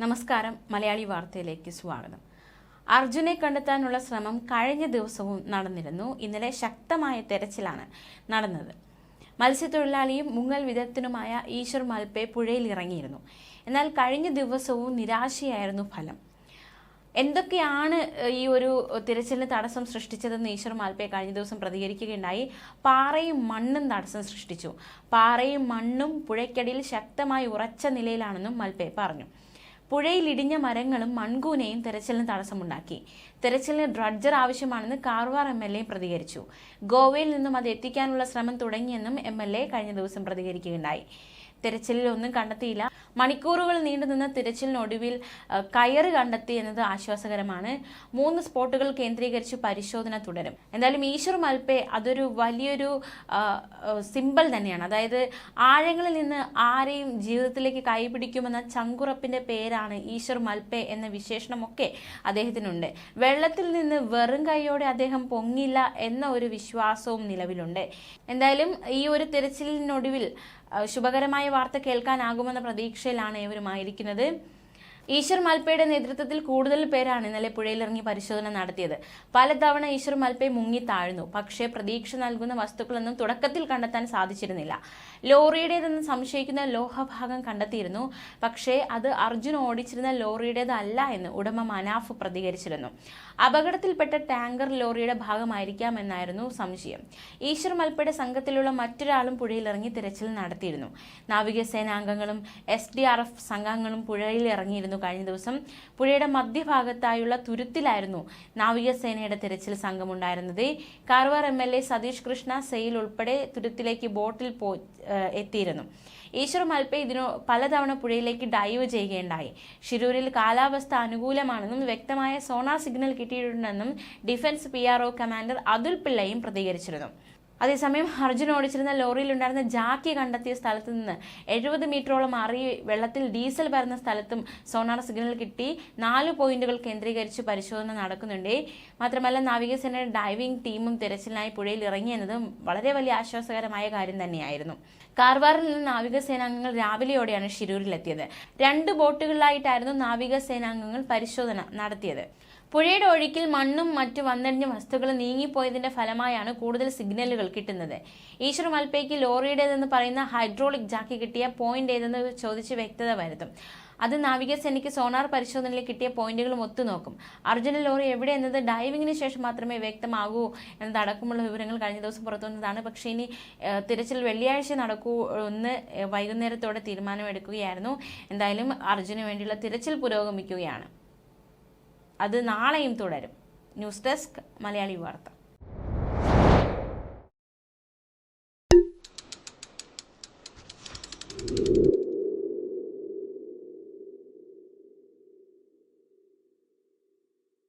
നമസ്കാരം. മലയാളി വാർത്തയിലേക്ക് സ്വാഗതം. അർജുനെ കണ്ടെത്താനുള്ള ശ്രമം കഴിഞ്ഞ ദിവസവും നടന്നിരുന്നു. ഇന്നലെ ശക്തമായ തെരച്ചിലാണ് നടന്നത്. മത്സ്യത്തൊഴിലാളിയും മുങ്ങൽ വിദഗ്ധനുമായ ഈശ്വർ മൽപെ പുഴയിൽ ഇറങ്ങിയിരുന്നു. എന്നാൽ കഴിഞ്ഞ ദിവസവും നിരാശയായിരുന്നു ഫലം. എന്തൊക്കെയാണ് ഈ ഒരു തിരച്ചിലിന് തടസ്സം സൃഷ്ടിച്ചതെന്ന് ഈശ്വർ മാൽപ്പെ കഴിഞ്ഞ ദിവസം പ്രതികരിക്കുകയുണ്ടായി. പാറയും മണ്ണും തടസ്സം സൃഷ്ടിച്ചു. പാറയും മണ്ണും പുഴയ്ക്കടിയിൽ ശക്തമായി ഉറച്ച നിലയിലാണെന്നും മൽപ്പെ പറഞ്ഞു. പുഴയിൽ ഇടിഞ്ഞ മരങ്ങളും മൺകൂനയും തെരച്ചിലിന് തടസ്സമുണ്ടാക്കി. തെരച്ചിലിന് ഡ്രഡ്ജർ ആവശ്യമാണെന്ന് കാർവാർ എം എൽ എ പ്രതികരിച്ചു. ഗോവയിൽ നിന്നും അത് എത്തിക്കാനുള്ള ശ്രമം തുടങ്ങിയെന്നും എം എൽ എ കഴിഞ്ഞ ദിവസം പ്രതികരിക്കുകയുണ്ടായി. തിരച്ചിലിൽ ഒന്നും കണ്ടെത്തിയില്ല. മണിക്കൂറുകൾ നീണ്ടുനിന്ന തിരച്ചിലിനൊടുവിൽ കയറ് കണ്ടെത്തി എന്നത് ആശ്വാസകരമാണ്. മൂന്ന് സ്പോട്ടുകൾ കേന്ദ്രീകരിച്ച് പരിശോധന തുടരും. എന്തായാലും ഈശ്വർ മൽപ്പെ അതൊരു വലിയൊരു സിമ്പിൾ തന്നെയാണ്. അതായത് ആഴങ്ങളിൽ നിന്ന് ആരെയും ജീവിതത്തിലേക്ക് കൈപിടിക്കുമെന്ന ചങ്കുറപ്പിന്റെ പേരാണ് ഈശ്വർ മൽപ്പെ എന്ന വിശേഷണമൊക്കെ അദ്ദേഹത്തിനുണ്ട്. വെള്ളത്തിൽ നിന്ന് വെറും കൈയോടെ അദ്ദേഹം പൊങ്ങില്ല എന്ന ഒരു വിശ്വാസവും നിലവിലുണ്ട്. എന്തായാലും ഈ ഒരു തിരച്ചിലിനൊടുവിൽ ശുഭകരമായ വാർത്ത കേൾക്കാനാകുമെന്ന പ്രതീക്ഷയിലാണ് ഏവരുമായിരിക്കുന്നത്. ഈശ്വർ മൽപ്പയുടെ നേതൃത്വത്തിൽ കൂടുതൽ പേരാണ് ഇന്നലെ പുഴയിലിറങ്ങി പരിശോധന നടത്തിയത്. പലതവണ ഈശ്വർ മൽപ്പെ മുങ്ങി താഴ്ന്നു. പക്ഷേ പ്രതീക്ഷ നൽകുന്ന വസ്തുക്കളൊന്നും തുടക്കത്തിൽ കണ്ടെത്താൻ സാധിച്ചിരുന്നില്ല. ലോറിയുടേതെന്ന് സംശയിക്കുന്ന ലോഹഭാഗം കണ്ടെത്തിയിരുന്നു. പക്ഷേ അത് അർജുൻ ഓടിച്ചിരുന്ന ലോറിയുടേതല്ല എന്ന് ഉടമ മനാഫ് പ്രതികരിച്ചിരുന്നു. അപകടത്തിൽപ്പെട്ട ടാങ്കർ ലോറിയുടെ ഭാഗമായിരിക്കാമെന്നായിരുന്നു സംശയം. ഈശ്വർ മൽപ്പയുടെ സംഘത്തിലുള്ള മറ്റൊരാളും പുഴയിലിറങ്ങി തിരച്ചിൽ നടത്തിയിരുന്നു. നാവികസേനാംഗങ്ങളും എസ് ഡി ആർ എഫ് സംഘങ്ങളും പുഴയിൽ ഇറങ്ങിയിരുന്നു കഴിഞ്ഞ ദിവസം. പുഴയുടെ മധ്യഭാഗത്തായുള്ള തുരുത്തിലായിരുന്നു നാവികസേനയുടെ തിരച്ചിൽ സംഘമുണ്ടായിരുന്നത്. Karwar M L A Satish Krishna Sail ഉൾപ്പെടെ തുരുത്തിലേക്ക് ബോട്ടിൽ പോ എത്തിയിരുന്നു. ഈശ്വർ മൽപ്പെ ഇതിനു പലതവണ പുഴയിലേക്ക് ഡൈവ് ചെയ്യുകയുണ്ടായി. ഷിരൂരിൽ കാലാവസ്ഥ അനുകൂലമാണെന്നും വ്യക്തമായ sonar signal കിട്ടിയിട്ടുണ്ടെന്നും defence P R O commander Atul പിള്ളയും പ്രതികരിച്ചിരുന്നു. അതേസമയം അർജുൻ ഓടിച്ചിരുന്ന ലോറിയിലുണ്ടായിരുന്ന ജാക്കി കണ്ടെത്തിയ സ്ഥലത്ത് നിന്ന് എഴുപത് മീറ്ററോളം മാറി വെള്ളത്തിൽ ഡീസൽ വരുന്ന സ്ഥലത്തും സോണാർ സിഗ്നൽ കിട്ടി. നാല് പോയിന്റുകൾ കേന്ദ്രീകരിച്ച് പരിശോധന നടക്കുന്നുണ്ട്. മാത്രമല്ല നാവികസേനയുടെ ഡൈവിംഗ് ടീമും തിരച്ചിലിനായി പുഴയിൽ ഇറങ്ങിയെന്നതും വളരെ വലിയ ആശ്വാസകരമായ കാര്യം തന്നെയായിരുന്നു. കാർവാറിൽ നിന്ന് നാവികസേനാംഗങ്ങൾ രാവിലെയോടെയാണ് ഷിരൂരിലെത്തിയത് രണ്ട് ബോട്ടുകളിലായിട്ടായിരുന്നു നാവികസേനാംഗങ്ങൾ പരിശോധന നടത്തിയത്. പുഴയുടെ ഒഴുക്കിൽ മണ്ണും മറ്റു വന്നടിഞ്ഞ വസ്തുക്കളും നീങ്ങിപ്പോയതിന്റെ ഫലമായാണ് കൂടുതൽ സിഗ്നലുകൾ കിട്ടുന്നത്. ഈശ്വർ മൽപ്പയ്ക്ക് ലോറിയുടേതെന്ന് പറയുന്ന ഹൈഡ്രോളിക് ജാക്കി കിട്ടിയ പോയിന്റ് ഏതെന്ന് ചോദിച്ച് വ്യക്തത വരുത്തും. അത് നാവികസേനയ്ക്ക് സോണാർ പരിശോധനയിൽ കിട്ടിയ പോയിന്റുകളും ഒത്തുനോക്കും അർജുന ലോറി എവിടെ എന്നത് ഡൈവിങ്ങിന് ശേഷം മാത്രമേ വ്യക്തമാകൂ എന്നതടക്കമുള്ള വിവരങ്ങൾ കഴിഞ്ഞ ദിവസം പുറത്തു വന്നതാണ് പക്ഷേ ഇനി തിരച്ചിൽ വെള്ളിയാഴ്ച നടക്കൂ എന്ന് വൈകുന്നേരത്തോടെ തീരുമാനമെടുക്കുകയായിരുന്നു. എന്തായാലും അർജുന് വേണ്ടിയുള്ള തിരച്ചിൽ പുരോഗമിക്കുകയാണ്. അത് നാളെയും തുടരും. ന്യൂസ് ഡെസ്ക് മലയാളി വാർത്ത.